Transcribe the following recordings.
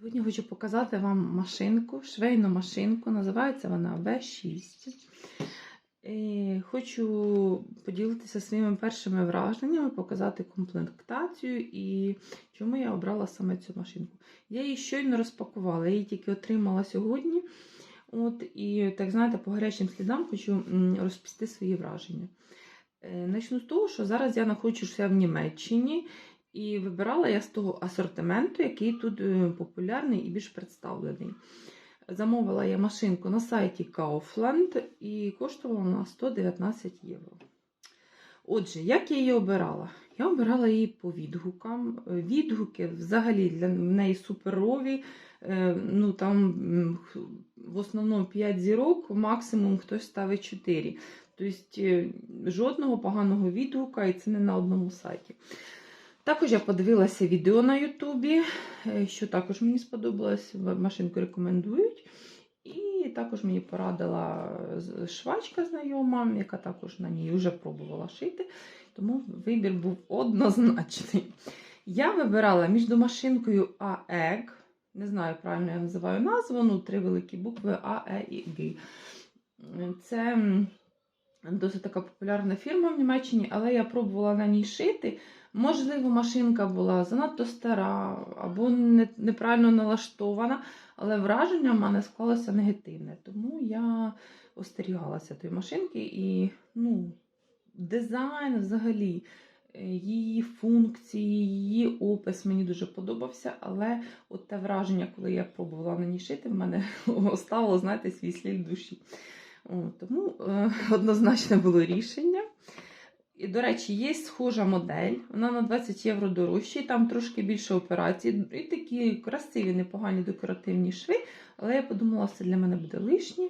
Сьогодні хочу показати вам машинку, швейну машинку. Називається вона V6. І хочу поділитися своїми першими враженнями, показати комплектацію і чому я обрала саме цю машинку. Я її щойно розпакувала, я її тільки отримала сьогодні. От, І, так знаєте, по гарячим слідам хочу м, розповісти свої враження. Е, Начну з того, що зараз я знаходжуся в Німеччині. І вибирала я з того асортименту, який тут е, популярний і більш представлений. Замовила я машинку на сайті Kaufland і коштувала вона 119 євро. Отже, як я її обирала? Я обирала її по відгукам. Е, Відгуки взагалі для неї суперові. Е, Ну, там в основному 5 зірок, максимум хтось ставить 4. Тобто жодного поганого відгука, і це не на одному сайті. Також я подивилася відео на Ютубі, е, що також мені сподобалось. Машинку рекомендують. І також мені порадила швачка знайома, яка також на ній вже пробувала шити. Тому вибір був однозначний. Я вибирала між машинкою AEG, не знаю, правильно я називаю назву, ну, три великі букви А, Е і Г. Це досить така популярна фірма в Німеччині, але я пробувала на ній шити. Можливо, машинка була занадто стара або неправильно налаштована, але враження в мене склалося негативне. Тому я остерігалася тої машинки і ну, дизайн взагалі, е, її функції, її опис мені дуже подобався, але от те враження, коли я пробувала на ній шити, в мене оставило, знаєте, свій слід душі. О, тому е, однозначне було рішення. І, до речі, є схожа модель, вона на 20 євро дорожча, і там трошки більше операцій. І такі красиві, непогані декоративні шви. Але я подумала, що це для мене буде лишнє.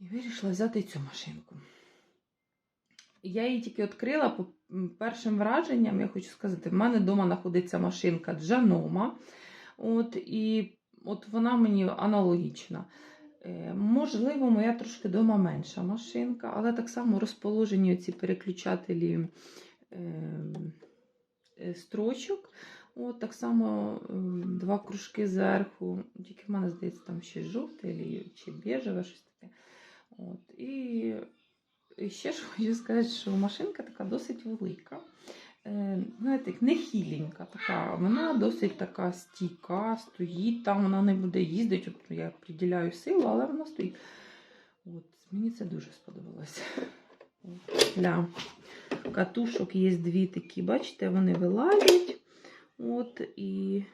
І вирішила взяти цю машинку. Я її тільки відкрила по першим враженням, я хочу сказати, в мене вдома знаходиться машинка Джанома. От, і от вона мені аналогічна. Е, Можливо, моя трошки дома менша машинка, але так само розположені ці переключателі е, е, строчок. От так само е, два кружки зверху. Тільки в мене здається, там ще жовте чи біжеве, щось таке. От. І ще ж хочу сказати, що машинка така досить велика. Е, знаєте, не хіленька така, вона досить така стійка, стоїть там, вона не буде їздити. Я приділяю силу, але вона стоїть. От, мені це дуже сподобалося. Для катушок є дві такі, бачите, вони вилазять. От, і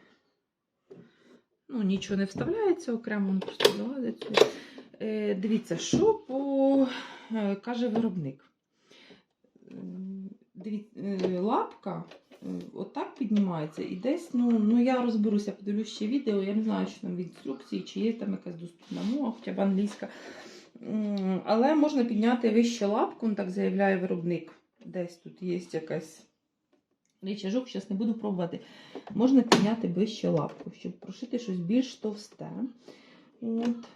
ну, нічого не вставляється окремо, вони просто вилазять. сюди. Е, дивіться, що по, е, каже виробник. Е, лапка е, отак піднімається і десь, ну, ну я розберуся, подивлюсь ще відео, я не знаю, що там в інструкції, чи є там якась доступна мова, хоча б англійська. Але можна підняти вище лапку, ну, так заявляє виробник. Десь тут є якась речажок, зараз не буду пробувати. Можна підняти вище лапку, щоб прошити щось більш товсте. От.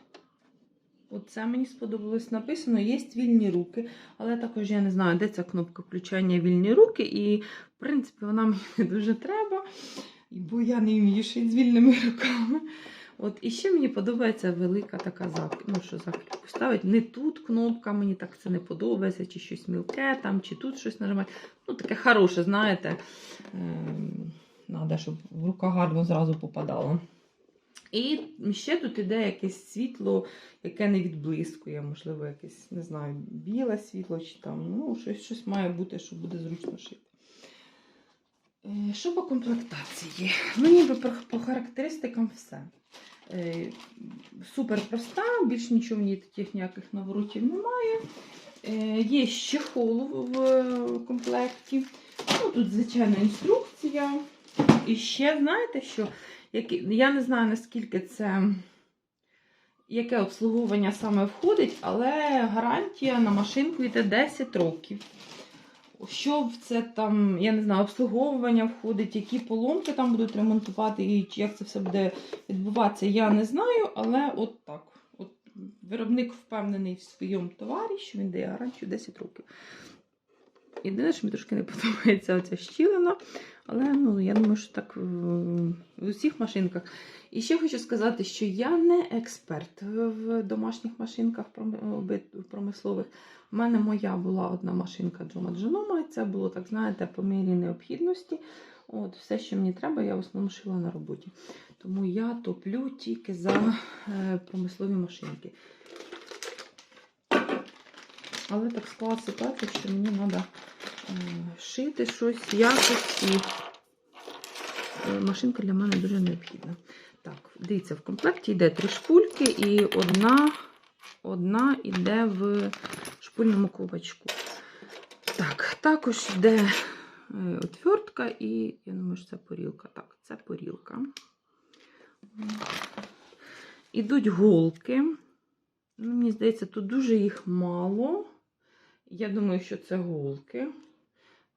Оце мені сподобалось написано. Є вільні руки, але також я не знаю, де ця кнопка включання вільні руки. І, в принципі, вона мені не дуже треба, бо я не вмію шити з вільними руками. От, і ще мені подобається велика така зак... ну, що закріпку ставить. Не тут кнопка, мені так це не подобається, чи щось мілке, там, чи тут щось нажимати. Ну, таке хороше, знаєте. Ем... Надо, щоб рука гарно зразу попадало. І ще тут іде якесь світло, яке не відблискує, можливо, якесь, не знаю, біле світло чи там, ну, щось, щось має бути, що буде зручно шити. Е, Що по комплектації? Ну, ніби по, характеристикам все. Е, Супер проста, більш нічого в ній таких ніяких наворотів немає. Е, Є чехол в е, комплекті. Ну, тут, звичайно, інструкція. І ще, знаєте, що які, я не знаю, наскільки це, яке обслуговування саме входить, але гарантія на машинку йде 10 років. Що в це там, я не знаю, обслуговування входить, які поломки там будуть ремонтувати, і як це все буде відбуватися, я не знаю, але от так. От виробник впевнений в своєму товарі, що він дає гарантію 10 років. Єдине, що мені трошки не подобається оця щілина, але ну, я думаю, що так в, в усіх машинках. І ще хочу сказати, що я не експерт в домашніх машинках пром- промислових. У мене моя була одна машинка Джома Дженома, і це було, так знаєте, по мірі необхідності. От, все, що мені треба, я в основному шила на роботі. Тому я топлю тільки за е, промислові машинки. Але так склала ситуація, що мені треба шити щось якось. І е, машинка для мене дуже необхідна. Так, дивіться, в комплекті йде три шпульки і одна, одна йде в шпульному ковачку. Так, також йде е, отвертка і, я думаю, що це порілка. Так, це порілка. Ідуть голки. Ну, Мені здається, тут дуже їх мало. Я думаю, що це голки.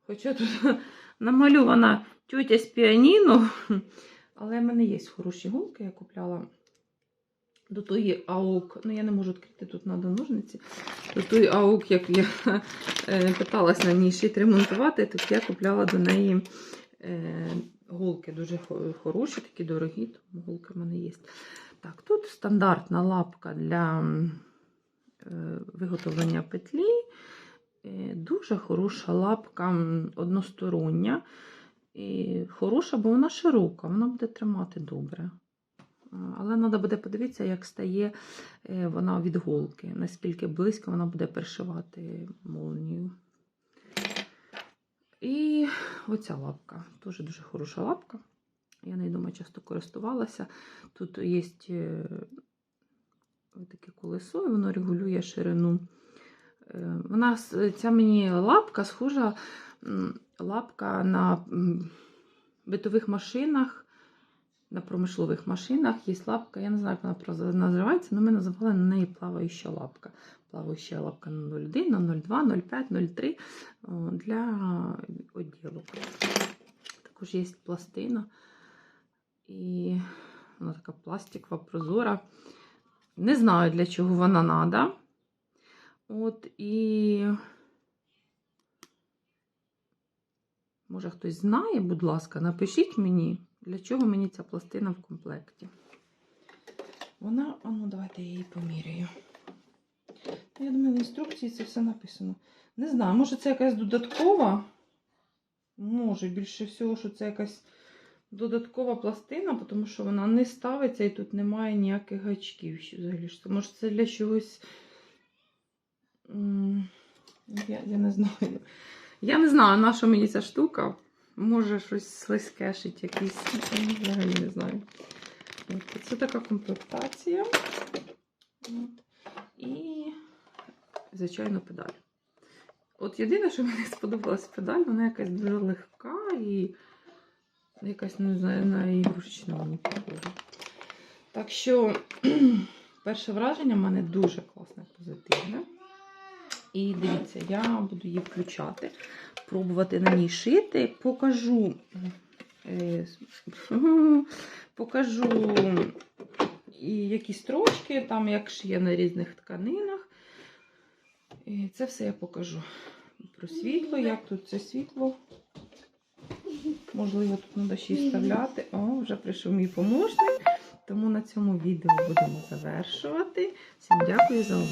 Хоча тут намальована тютя з піаніно. Але в мене є хороші голки, я купляла до тої аук. Ну, я не можу відкрити тут надо ножниці. До тої аук, як я е, питалась на ній шити ремонтувати, так я купляла до неї е, голки дуже хороші, такі дорогі, тому голки в мене є. Так, тут стандартна лапка для е, виготовлення петлі. Е, Дуже хороша лапка одностороння. І хороша, бо вона широка, вона буде тримати добре. Але треба буде подивитися, як стає е, вона від голки, наскільки близько вона буде пришивати молнію. І оця лапка. Теж дуже хороша лапка. Я нею думаю, часто користувалася. Тут є е, таке колесо, і воно регулює ширину. Е, Вона, ця мені лапка схожа лапка на битових машинах, на промислових машинах є лапка, я не знаю, як вона називається, але ми називали на неї плаваюча лапка. Плаваюча лапка на 0,1, на 0,2, 0,5, 0,3 для оділок. Також є пластина. І вона така пластикова, прозора. Не знаю, для чого вона треба. От і. Може, хтось знає, будь ласка, напишіть мені, для чого мені ця пластина в комплекті. Вона, а ну давайте я її поміряю. Я думаю, в інструкції це все написано. Не знаю, може це якась додаткова. Може, більше всього, що це якась додаткова пластина, тому що вона не ставиться і тут немає ніяких гачків. Взагалі? Може, це для чогось. Я, я не знаю. Я не знаю, на що мені ця штука. Може, щось слизьке шить якийсь. Взагалі не знаю. От, це така комплектація. І, звичайно, педаль. От єдине, що мені сподобалась педаль, вона якась дуже легка і якась, не знаю, на ігрушечну мені похожа. Так що, перше враження в мене дуже класне, позитивне. І дивіться, я буду її включати, пробувати на ній шити. Покажу, е, покажу і які строчки, там як шиє на різних тканинах. І це все я покажу. Про світло, як тут це світло. Можливо, тут треба ще й вставляти. О, вже прийшов мій помощник. Тому на цьому відео будемо завершувати. Всім дякую за увагу.